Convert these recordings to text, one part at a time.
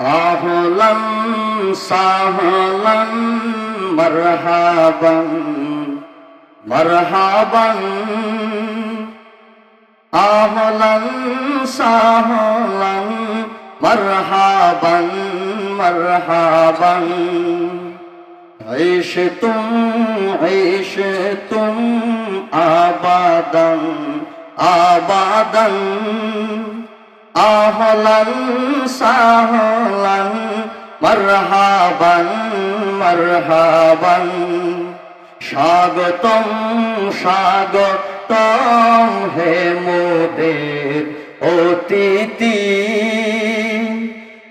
أهلا سهلا مرحبا مرحبا أهلا سهلا مرحبا مرحبا عشتم عشتم أبدا أبدا আহলান সাহলান, মরহাবান মরহাবান। স্বাগতম স্বাগতম হে মোদের অতিথি।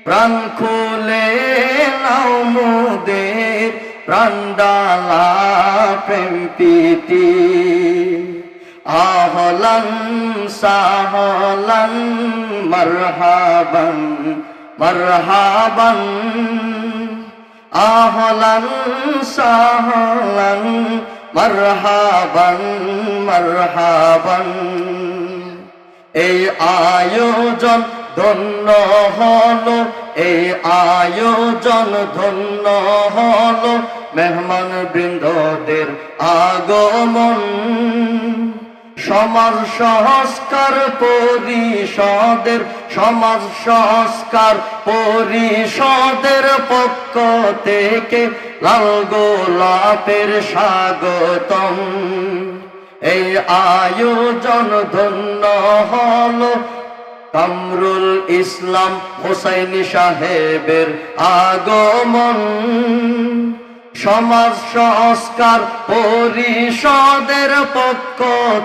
প্রাণ খুলে নাও মোদের, প্রাণ প্রেম আহলান, সাহলান, মারহাবান মারহাবান। আহলান, সাহলান, মারহাবান মারহাবান। এই আয়োজন ধন্য হল, এই আয়োজন ধন্য হল মেহমান বৃন্দদের আগমন। সমাজ সংস্কার পরিষদের, সমাজ সংস্কার পরিষদের পক্ষ থেকে লাল গোলাপের স্বাগতম। এই আয়োজন ধন্য হল কামরুল ইসলাম হোসাইনি সাহেবের আগমন। সমাজ সংস্কার পরিষদের পক্ষ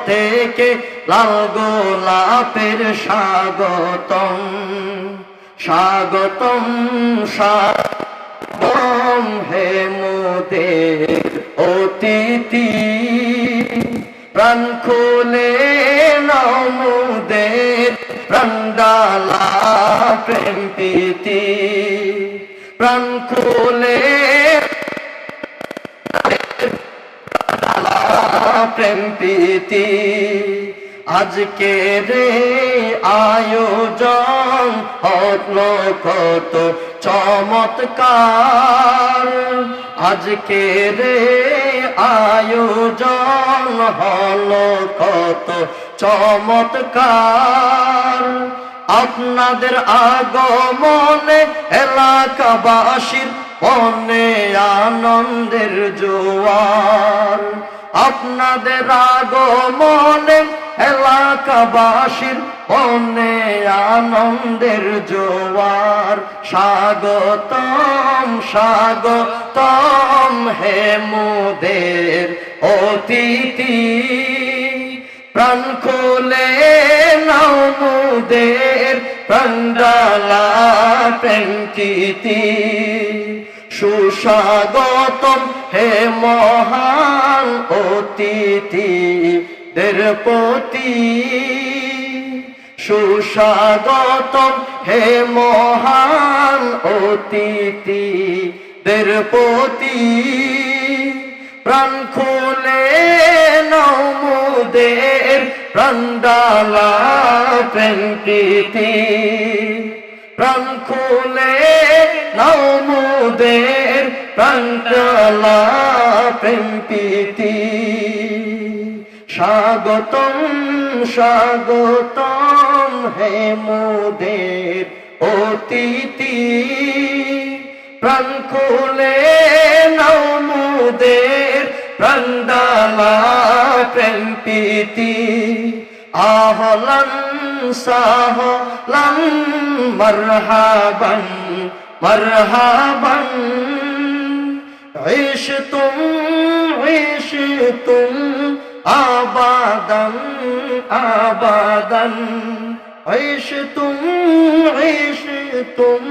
থেকে লাল গোলাপের স্বাগতম স্বাগতম স্বাগতম হে মোদের অতিথি। প্রাণ খুলে নমুদের প্রাণডালা প্রেম প্রীতি। প্রাণ খুলে প্রেম প্রীতি আজকে রে আয়োজন হলো কত চমৎকার। আজকে রে আয়োজন হলো কত চমৎকার। আপনাদের আগমনে এলাকাবাসীর মনে আনন্দের জোয়ার। আপনাদের আগমনে এলাকাবাসীর মনে আনন্দের জোয়ার। স্বাগতম স্বাগতম হে মোদের অতিথি। প্রাণ খুলে নাও মোদের প্রেমকীতি সুস্বাগতম হে মহান অতিথি দের প্রতি সুস্বাগতম হে মহান অতিথি দের প্রতি। প্রাণ খুলে নমুদের প্রাণডালা প্রীতি। প্রাণ খুলে নমুদের প্রাণডালা প্রেম প্রীতি। স্বাগতম স্বাগতম হে মোদের অতিথি। প্রাণ খুলে নমুদের প্রাণডালা প্রেম প্রীতি। আহলান, সাহলান, মরহাবান মরহাবান। عشتم عشتم أبدا أبدا عشتم عشتم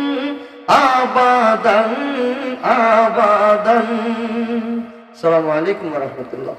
أبدا أبدا السلام عليكم ورحمة الله